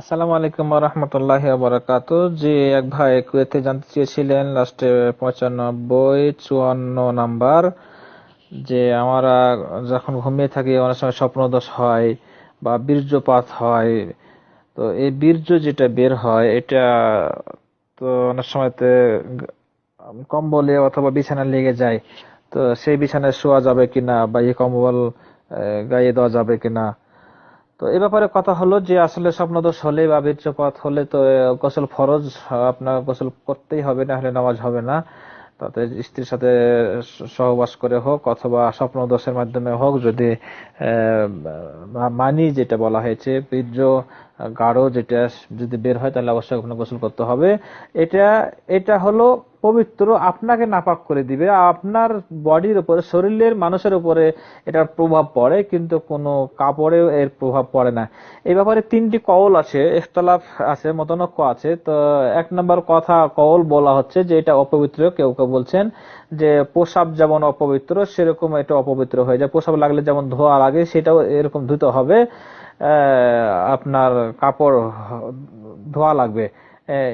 আসসালামু আলাইকুম রহমতুল্লাহ বারাকাতু যে এক ভাই কুয়েতে জানতে চেয়েছিলেন, লাস্টে পঁচানব্বই চুয়ান্ন নাম্বার, যে আমরা যখন ঘুমিয়ে থাকি, অনেক সময় স্বপ্নদোষ হয় বা বীর্যপাত হয়। তো এই বীর্য যেটা বের হয়, এটা তো অনেক সময়তে কম্বলে অথবা বিছানায় লেগে যায়। তো সেই বিছানায় শোয়া যাবে কিনা বা এই কম্বল গায়ে দেওয়া যাবে কিনা তো এ ব্যাপারে কথা হলো যে আসলে স্বপ্নদোষ হলে বা বীর্যপাত হলে তো গোসল ফরজ, আপনার গোসল করতেই হবে, না হলে নামাজ হবে না। তাতে স্ত্রীর সাথে সহবাস করে হোক অথবা স্বপ্নদোষের মাধ্যমে হোক, যদি মানি যেটা বলা হয়েছে, বীর্য গাঢ় যেটা যদি বের হয়, তাহলে অবশ্যই আপনার গোসল করতে হবে। এটা এটা হলো পবিত্র, আপনাকে নাপাক করে দিবে। আপনার বডির উপরে, শরীরের মানুষের উপরে এটার প্রভাব পড়ে, কিন্তু কোনো কাপড়েও এর প্রভাব পড়ে না। এই ব্যাপারে তিনটি কওল আছে, ইখতলাফ আছে, মতনক্য আছে। তো এক নম্বর কথা, কওল বলা হচ্ছে যে এটা অপবিত্র, কেউ কেউ বলছেন যে পোশাব যেমন অপবিত্র, সেরকম এটা অপবিত্র হয়ে যায়। প্রসাব লাগলে যেমন ধোয়া লাগে, সেটাও এরকম ধুতে হবে। আপনার কাপড় ধোয়া লাগবে।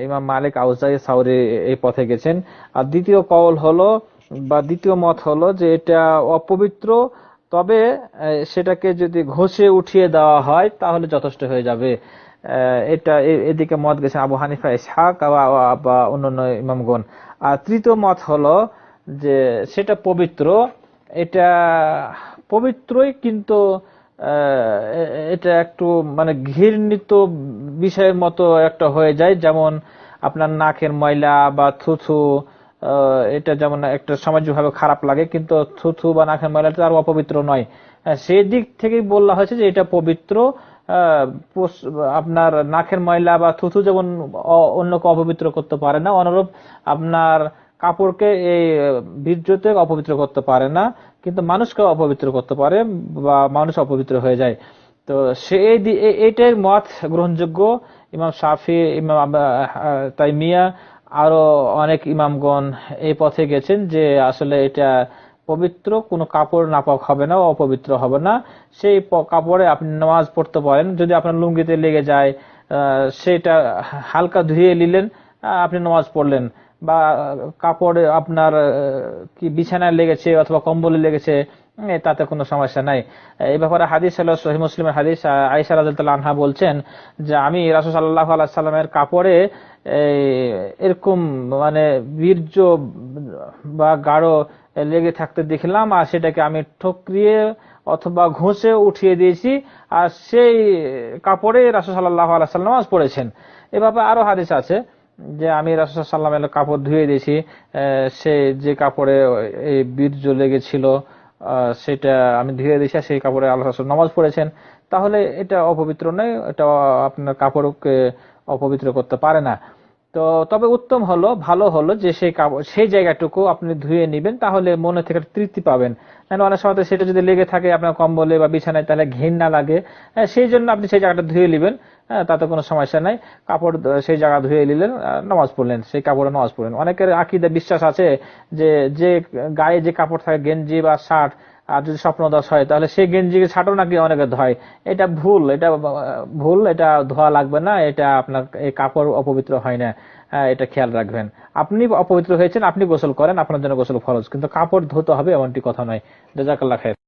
ইমাম মালিক আউজাই সাউরি এই পথে গেছেন। আর দ্বিতীয় কওল হলো, বা দ্বিতীয় মত হলো যে এটা অপবিত্র, তবে সেটাকে যদি ঘষে উঠিয়ে দেওয়া হয়, তাহলে যথেষ্ট হয়ে যাবে। এটা এদিকে মত গেছেন আবু হানিফা, ইসহাক বা- অন্যান্য ইমামগণ। আর তৃতীয় মত হলো যে, সেটা পবিত্র। এটা পবিত্রই কিন্তু এটা একটু মানে ঘৃণিত বিষয়ের মতো একটা হয়ে যায়। যেমন আপনার নাকের ময়লা বা থুথু এটা যেমন একটা সামাজিকভাবে খারাপ লাগে, কিন্তু থুথু বা নাকের ময়লাটা আর অপবিত্র নয়। সেই দিক থেকেই বলা হয়েছে যে এটা পবিত্র। আপনার নাকের ময়লা বা থুথু যেমন অন্যকে অপবিত্র করতে পারে না। অনুরূপ আপনার কাপড়কে এই বীর্যতে অপবিত্র করতে পারে না কিন্তু মানুষকে অপবিত্র করতে পারে বা মানুষ অপবিত্র হয়ে যায়। তো সেই দি- এ- এটার মত গ্রহণযোগ্য। ইমাম শাফি ইমাম আহ, তাইমিয়া আরও অনেক ইমামগণ এই পথে গেছেন যে আসলে এটা পবিত্র কোনো কাপড় নাপাক হবে না অপবিত্র হবে না। সেই কাপড়ে আপনি নামাজ পড়তে পারেন। যদি আপনার লুঙ্গিতে লেগে যায় সেটা হালকা ধুয়ে নিলেন আপনি নামাজ পড়লেন। বা কাপড়ে আপনার কি বিছানায় লেগেছে অথবা কম্বলে লেগেছে তাতে কোনো সমস্যা নাই। এই ব্যাপারে হাদিস হলো সহি মুসলিমের হাদিস রাদিয়াল্লাহু আনহা বলছেন যে আমি রাসূল সাল্লাল্লাহু আলাইহি সাল্লামের কাপড়ে এরকম মানে বীর্য বা গাঢ় লেগে থাকতে দেখলাম আর সেটাকে আমি ঠকরিয়ে অথবা ঘষে উঠিয়ে দিয়েছি আর সেই কাপড়ে রাসূল সাল্লাল্লাহু আলাইহি সাল্লাম পড়েছেন। এভাবে আরও হাদিস আছে। যে আমি রাসূল সাল্লামের কাপড় ধুয়ে দিয়েছি সে যে কাপড়ে এই বীর্য লেগেছিল সেটা আমি ধুয়ে দিয়েছি সেই কাপড়ে আল্লাহ রাসূল নামাজ পড়েছেন। তাহলে এটা অপবিত্র নয়, এটা আপনার কাপড়কে অপবিত্র করতে পারে না। তো তবে উত্তম হলো, ভালো হলো যে সেই কাপড় সেই জায়গাটুকু আপনি ধুয়ে নেবেন, তাহলে মনে থেকে তৃপ্তি পাবেন। কেন অনেক সময় সেটা যদি লেগে থাকে, আপনার কম্বলে বা বিছানায় তাহলে ঘৃণা লাগে সেই জন্য আপনি সেই জায়গাটা ধুয়ে নেবেন। তাতে কোনো সমস্যা নাই। কাপড় সেই জায়গা ধুয়ে নিলেন নামাজ পড়লেন সেই কাপড়ে নামাজ পড়লেন। অনেকের আকিদা বিশ্বাস আছে যে যে গায়ে যে কাপড় থাকে গেঞ্জি বা শার্ট আর যদি স্বপ্নদোষ হয় তাহলে সেই গেঞ্জিকে ছাটও নাকি অনেকে ধয়? এটা ভুল এটা ভুল এটা ধোয়া লাগবে না এটা আপনার এই কাপড় অপবিত্র হয় না। আহ, এটা খেয়াল রাখবেন। আপনি অপবিত্র হয়েছেন আপনি গোসল করেন আপনার জন্য গোসল ফরজ। কিন্তু কাপড় ধুতে হবে এমনটি কথা নয়। জাজাকাল্লাহ খায়ের